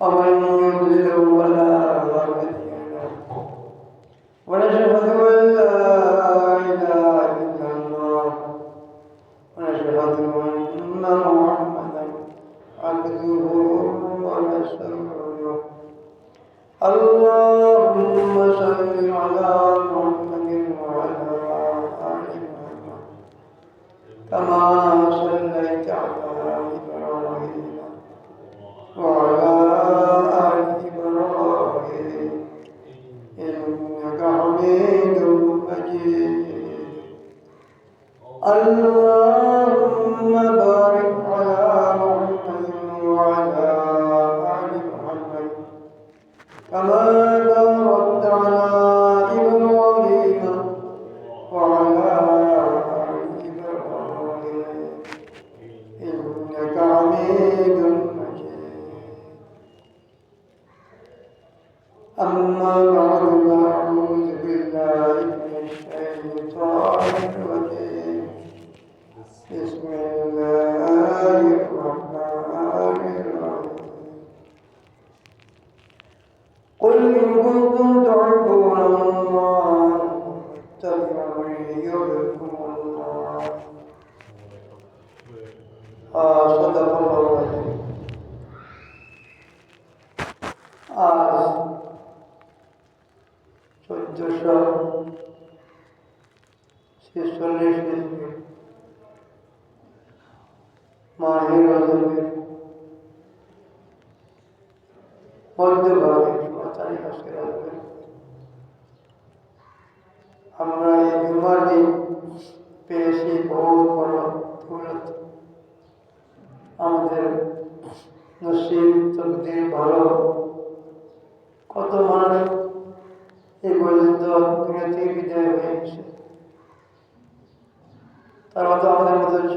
ومن يضلل فلا اللهم संदेश में माहे वालों में मध्य भाग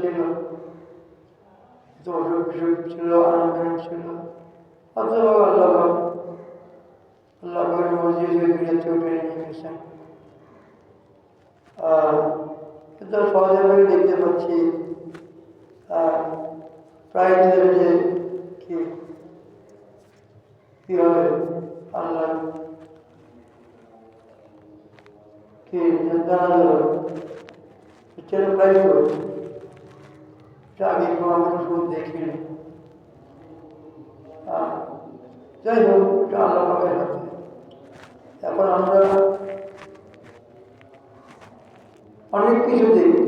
ছিল তো অসুখ বিসুখ ছিল আনন্দ ছিল অথবা আল্লাহ আল্লাহ মসজিদ দুনিয়াতে উঠে নিয়ে গেছেন আর সহজে দেখতে পাচ্ছি প্রায় যে কি কি হবে, আল্লাহ, কি জানা যাবে প্রায় আগে কোনো আমাদের দেখিনি যাই হোক, এটা আল্লাহ পাকের হাতে এখন আমরা অনেক কিছু দেখব।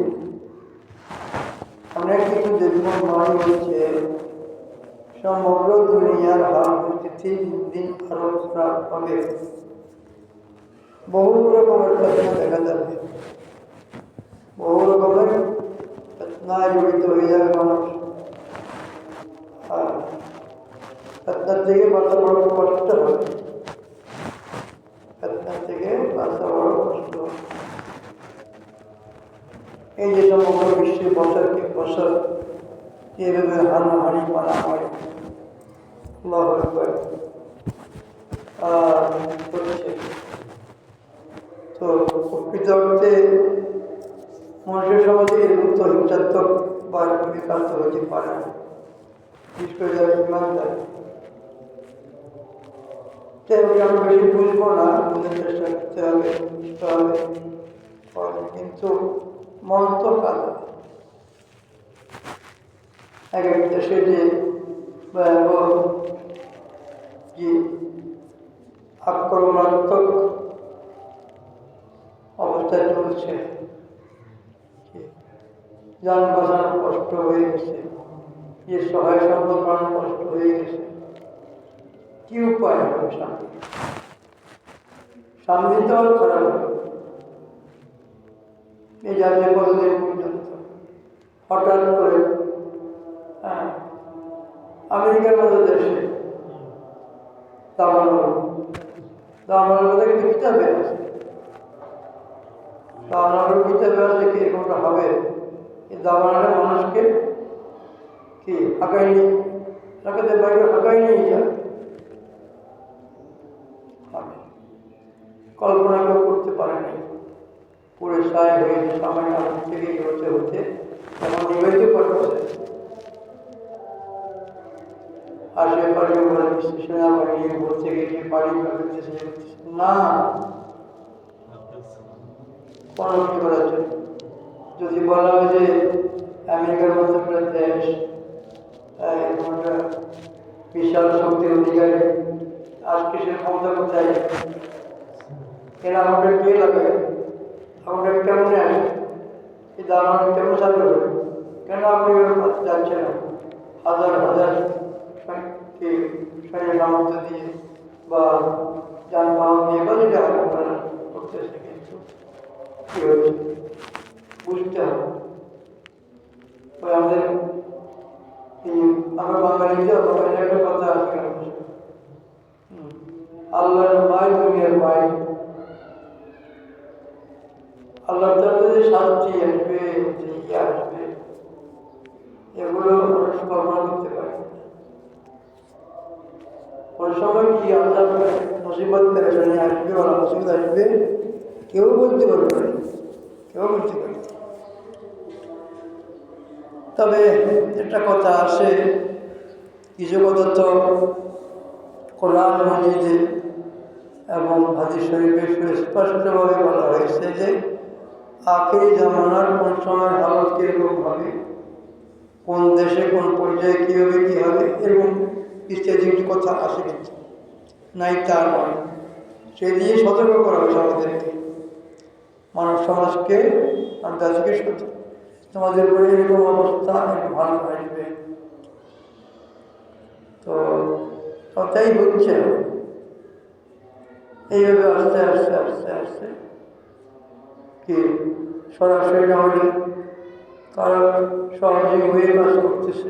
অনেক কিছু দেখব। নয় হচ্ছে সমগ্র দুনিয়ার হাল পরিস্থিতি দিন দিন আরও খারাপ হবে। বহু রকমের ঘটনা দেখা যাবে। বহু রকমের ঘটনায় জড়িত হয়ে যাবে মানুষ। আর থেকে বাঁচা বড় কষ্ট হবে ঘটনার থেকে বাঁচা বড় কষ্ট হবে এই যে সমগ্র বিশ্বে বছরকে বছর যেভাবে হানাহানি, মারামারি তো প্রকৃত অর্থে মানুষের সমাজে এরকম তো হিংসাত্মক বা বিকান্ত হতে পারে না। বিশেষ করে আমরা বেশি বুঝব না বুঝতে চেষ্টা করতে হবে, বুঝতে হবে। কিন্তু মন তো কালো। এক এক দেশে যে আক্রমণাত্মক অবস্থা চলছে যান বাঁচানো কষ্ট হয়ে গেছে। যে সহায় সম্পদ কষ্ট হয়ে গেছে। কি উপায় হবে শান্তি শান্তি তো খারাপ হবে পর্যন্ত। হঠাৎ করে হ্যাঁ আমেরিকার মতো দেশে দামানো দামানোর কথা কিন্তু কিতাবে আছে। দামানোর কিতাবে আছে কি এরকমটা হবে? এই মানুষকে কি নিয়ে তাকে বাইরে নিয়ে যায় কল্পনা কেউ করতে পারে নাই। পুরো সায় হয়ে সামান্য থেকে হতে হতে এখন নিবেদিত করছে আশেপাশে সেনাবাহিনী বলছে গিয়ে বাড়ি করতেছে না। কোনো কি করার জন্য। যদি বলা হয় যে আমেরিকার মতো একটা দেশ বিশাল শক্তির অধিকারী। আজকে সে ক্ষমতা কোথায়? এরা আমাদের কে লাগে? আমাদের কেমনে এই কেমন চালু হবে? কেন আপনি না হাজার হাজার শরীর সামর্থ্য দিয়ে বা যানবাহন দিয়ে বা যেটা কিন্তু কি হচ্ছে বুঝতে আমাদের আমরা বাঙালিতে বাঙালির একটা কথা আছে। আল্লাহর মায় দুনিয়ার মায় আল্লাহ তাআলা যে আসবে যে আসবে এগুলো মানুষ কল্পনা করতে পারে। কোন সময় কি আল্লাহ মুসিবত পেরেশানি আসবে ওরা মুসিবত আসবে, কেউ বলতে পারবে কেউ বলতে পারবে। তবে একটা কথা আছে কিছু কথা তো কোরআন মজিদে এবং হাদিস শরীফে সুস্পষ্টভাবে বলা হয়েছে যে, আখেরি জামানার কোন সময় হালত কীরকম হবে, কোন দেশে কোন পর্যায়ে কী হবে কী হবে এরকম ইত্যাদি কথা আসে কিন্তু নাই তা নয়। সেই দিয়ে সতর্ক করা হয়েছে আমাদেরকে, মানব সমাজকে আর দেশকে সতর্ক তোমাদের উপরে এরকম অবস্থা একটু ভালো আসবে তো তাই হচ্ছে এইভাবে আস্তে আস্তে আস্তে আস্তে কি সরাসরি না হলে কারও সহজে হয়ে কাজ করতেছে,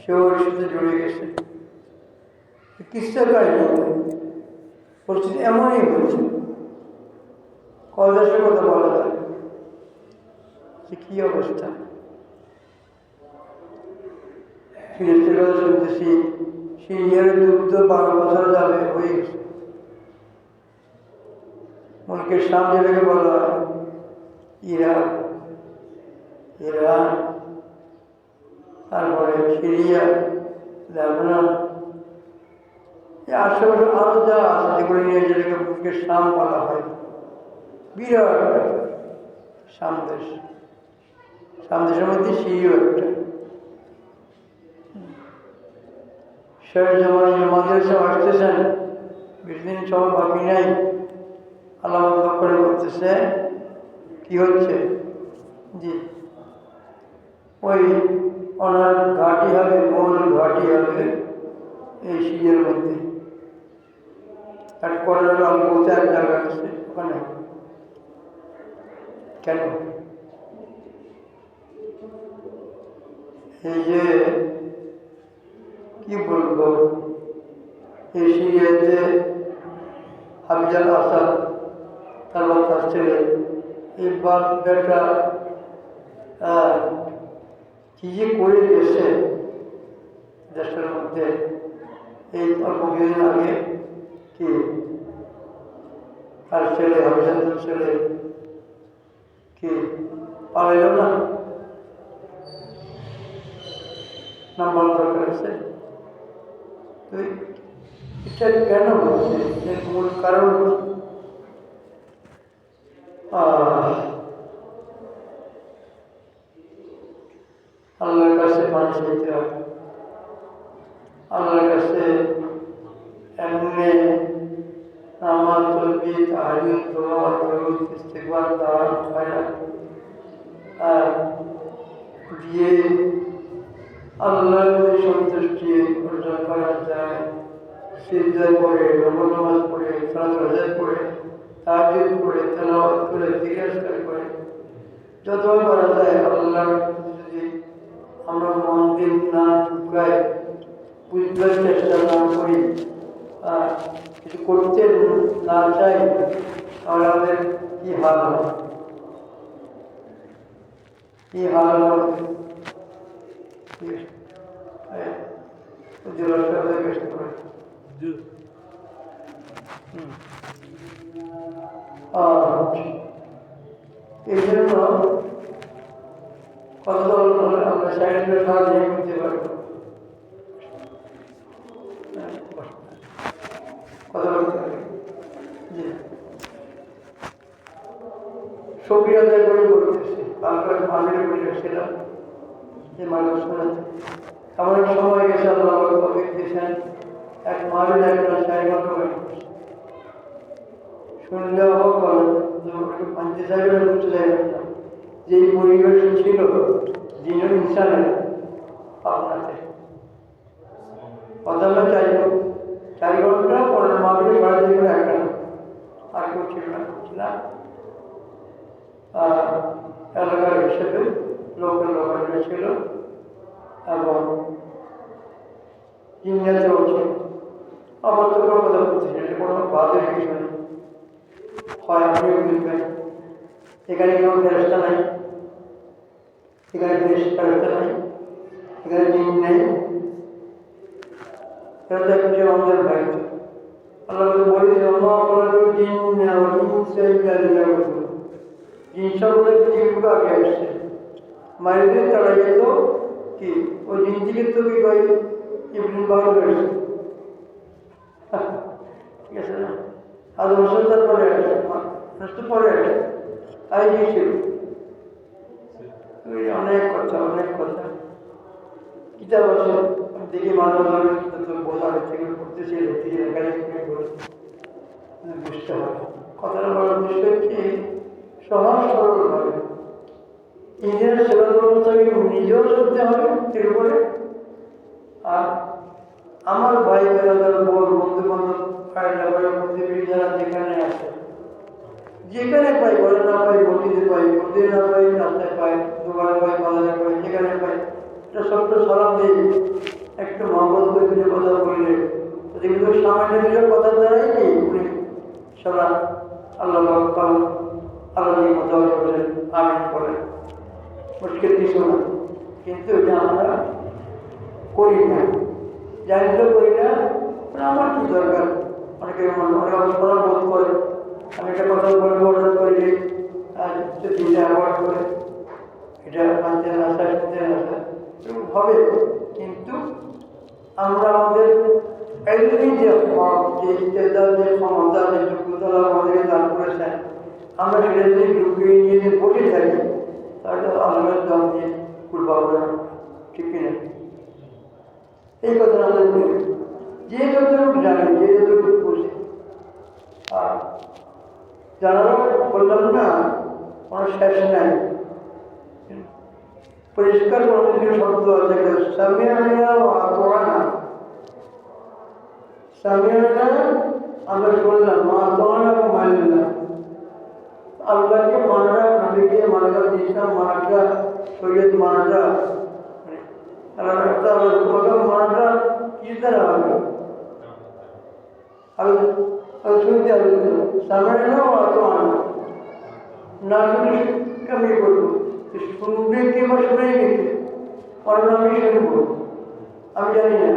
সেও সাথে জড়ে গেছে। কিসের কাহিনী পরিস্থিতি এমনই হচ্ছে কলদাসের কথা বলা যায় কী অবস্থা শুনতেছি সিরিয়ার যুদ্ধ বারো বছর যাবে, হয়ে গেছে। মুলকের সামনে যেটাকে বলা হয় ইরাক ইরান তারপরে সিরিয়া, লেবানন। আশেপাশে আরও যা আছে, যেগুলো নিয়ে যেটাকে মুলকের সাম বলা হয়, বিরাট ব্যাপার সামদেশ সামদেশের মধ্যে সিরিও একটা শেষ জমানে মাদ্রাসা আসতেছেন বেশি দিন সময় বাকি নাই আল্লাহ করে করতেছে কি হচ্ছে জি ওই ওনার ঘাটি হবে মূল ঘাটি হবে এই সিজের মধ্যে এক করার অল্পতে এক জায়গা আছে ওখানে হবে। কেন এই যে কি বলব? এই সিরিয়াতে হাফিজাল আসাদ, তার ছেলে এই বাপ বেটা কি যে করে গেছে দেশের মধ্যে, এই অল্প কিছুদিন আগে কি তার ছেলে হাফিজালের ছেলে, কি পালাইল না? নাম্বার দরকার আছে তো এটা কেন হচ্ছে এর মূল কারণ কি? আহ, আল্লাহর কাছে মানুষ যেতে হবে আল্লাহর কাছে এমনি নামাজ তসবি তাহারিম দোয়া দরুদ ইস্তিগফার দাওয়াত খায়রাত আর দিয়ে আল্লাহর যে সন্তুষ্টি অর্জন করা যায় সিজদায় পড়ে নবল নামাজ পড়ে হাজার পড়ে পড়ে তেলাওয়াত করে জিজ্ঞাসা করে যতবার করা যায়, আল্লাহর যদি আমরা মন দিন না ঢুকাই বুঝবার চেষ্টা না করি কিছু করতে না চাই কী হাল হবে? কী হাল হবে জলাশয় বেশ করে আর এই জন্য কত আমরা সাইডের সাহায্য করতে পারব কথা বলতে হবে মানুষ শোনাতে এমন সময় গেছে করেন মানতে না না। যে এই পরিবেশ ছিল দিন ইনসানের চাইব চার ঘণ্টা পনেরো মাসে সাড়ে তিন ঘণ্টা একটা আর কেউ ছিল না ছিলাম আর এলাকার হিসেবে লোকাল লোকাল ছিল এবং ইংরেজিও ছিল আমার তো না এটা কোনো বাদের নেই। হয় আপনিও বুঝবেন এখানে কোনো ফেরস্তা নাই। এখানে ফেরস্তা নাই। এখানে জিন নেই। হচ্ছে ওই জিন তো কি? কয়? ইবলিন হয়েছে ঠিক আছে না? আর তারপরে আসছে পরে তাই ছিল ওই অনেক কথা অনেক কথা। কিতাব আছে, দেখি মানব বোঝা করতেছি লিখতেছি বুঝতে হবে কথাটা বড় বুঝতে হচ্ছে সহজ সরলভাবে নিজের সেবা নিজেও চলতে হবে এর উপরে? আর আমার ভাই বেড়াদার বর বন্ধু বান্ধব যারা যেখানে আছে, যেখানে পাই, ঘরে না পাই, মসজিদে পাই মসজিদে না পাই, রাস্তায় পাই, দোকানে পাই, বাজারে পাই, যেখানে পাই, এটা সবটা সালাম দিই। একটু মহব্বত করে কথা বললে যেগুলো সামান্য দিলে কথা দ্বারাই কি উনি সারা আল্লাহ পাল আল্লাহ কথা বলেন, আমিন করেন মুশকিল কিছু না, কিন্তু এটা আমরা করি না। জানি তো করি না আমার কি দরকার? অনেকে অনেক অসম্মান বোধ করে একটা কথা বলব অর্ডার করি আর দিনটা অ্যাভয়েড করে। এটা মানতে আসা শুনতে আসা হবে কিন্তু আমরা আমাদের এলমি যে যে ইত্যাদার যে ক্ষমতা, যে যোগ্যতা আমাদেরকে দান করেছেন আমরা সেটা যদি ঢুকিয়ে নিয়ে যে বসে থাকি, তাহলে আল্লাহর দাম দিয়ে কুলবাব না, ঠিক কিনা এই কথা আমাদের যে যতটুকু জানে, যে যতটুকু বুঝে আর জানারও বললাম না কোনো শেষ নাই পরিষ্কার কোনো কিছু শব্দ আছে সামিয়ানা ও আতোয়ানা সামিয়ানা আমরা শুনলাম মা আতোয়ানা ও মানিলাম আল্লাহকে মানাটা নবীকে মানাটা ইসলাম মানাটা সৈয়দ মানাটা আল্লাহ মানাটা কি দ্বারা হবে আমি শুনতে হবে সামিয়ানা ও না। শুনে আমি বলব? শুনবে কে বা শুনে গেছে কারণ আমি শুনব আমি জানি না।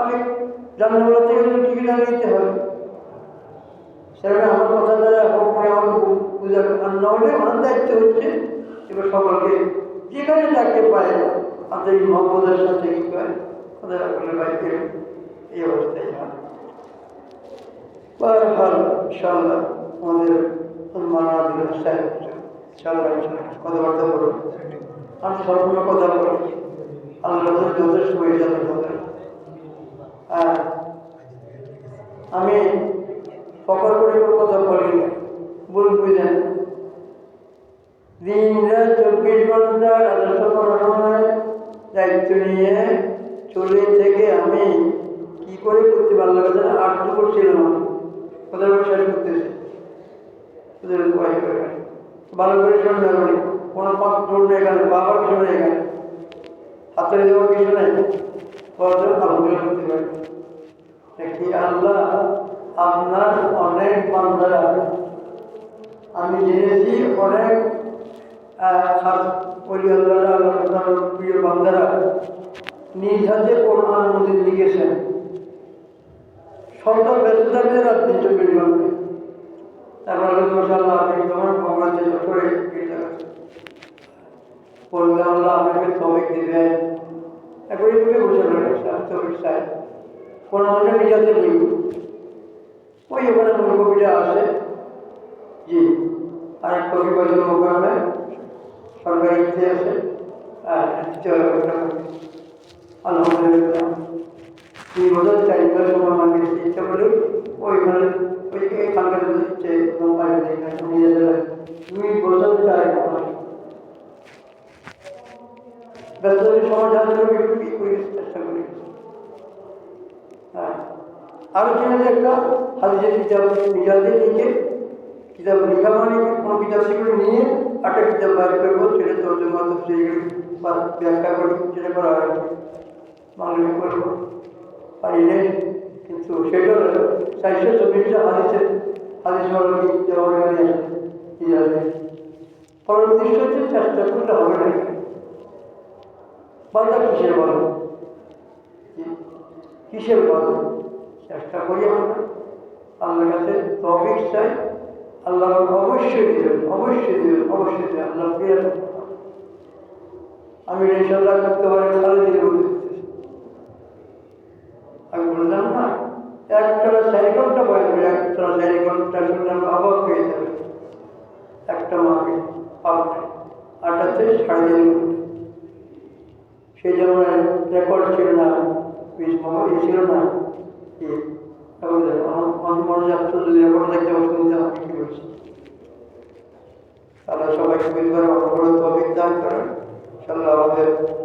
আমি জানতে বলতে গেলে জানিয়ে নিতে হবে। সেখানে আমার কথা দ্বারা করে আমাকে বুঝা আর নইলে আমার দায়িত্ব হচ্ছে এবার সকলকে, যেখানে যাকে পায় আমাদের এই মহব্বতের সাথে কি পায় ওদের বলে বাইকে এই অবস্থায় হয় আমাদের সাহেব কথাবার্তা বলুন। আমি সবসময় কথা বলি আল্লাহ যথেষ্ট হয়ে যাবে আর আমি ফকর করে কথা বলি ভুল বুঝেন। দিন রাত চব্বিশ ঘণ্টা রাজস্ব পড়াশোনায় দায়িত্ব নিয়ে চলে থেকে আমি কি করে করতে পারলাম? আটটু করছিলাম আমি। কোথাও শেষ করতেছি ওদের উপায় করে ভালো করে শুনতে পারি কোনো পাপ জোর নেই এখানে বাবার কিছু নেই এখানে। হাতের দেওয়ার কিছু নেই। আলহামদুলিল্লাহ করতে পারি। দেখি আল্লাহ আপনার অনেক বান্দারা আমি জেনেছি অনেক ওলি আল্লাহরা আল্লাহ প্রিয় বান্দারা নিজ হাতে কোরআন মধ্যে লিখেছেন। শত ব্যস্ততাদের আপনি চব্বিশ ঘণ্টা তারপরে মশাল্লাহ আপনি তোমার ভগবান যে করে বললে আল্লাহ আপনাকে তবে দেবেন একবার এইভাবে বসে রয়েছে তবে চাই কোনো মনে নিজেদের নেই ওই ওখানে মূল কবিটা আছে। জি, আরেক কবি বলছেন ওখানে সরকারি ইতি আছে। আর দ্বিতীয় আলহামদুলিল্লাহ। আমাকে ইচ্ছা করে ওই এখানকার যে চেষ্টা করি। হ্যাঁ। আরও জেনে একটা হাদিসের কিতাব নিজেদের মানে কোনো কিতাব সেগুলো নিয়ে একটা কিতাব করব, সেটা তর্জমা তো ব্যাখ্যা করি সেটা করা হয় করব। পারি নেই কিন্তু সেটা চারশো চব্বিশটা হাদিসের, হাদিস আছে আছে পরবর্তী হচ্ছে চেষ্টা করলে হবে না। বাধা কিসের বলো কিসের বলো চেষ্টা করি আমরা। আল্লাহর কাছে তবিক চাই। আল্লাহ অবশ্যই দেবেন অবশ্যই দেবেন অবশ্যই দেবেন। আল্লাহ আমি ইনশাল্লাহ করতে পারি দিলে বলতে আমি বললাম না একটা চারি ঘণ্টা বয়স করে একটা চারি ঘণ্টা শুনলে অবাক হয়ে যাবে। একটা মাকে পাবো আটাতে সাড়ে তিন ঘণ্টা। সেই যেমন রেকর্ড ছিল না ইয়ে ছিল না। মনে বুঝবার অপরাধ অভিজ্ঞান করেন। ইনশাল্লাহ আমাদের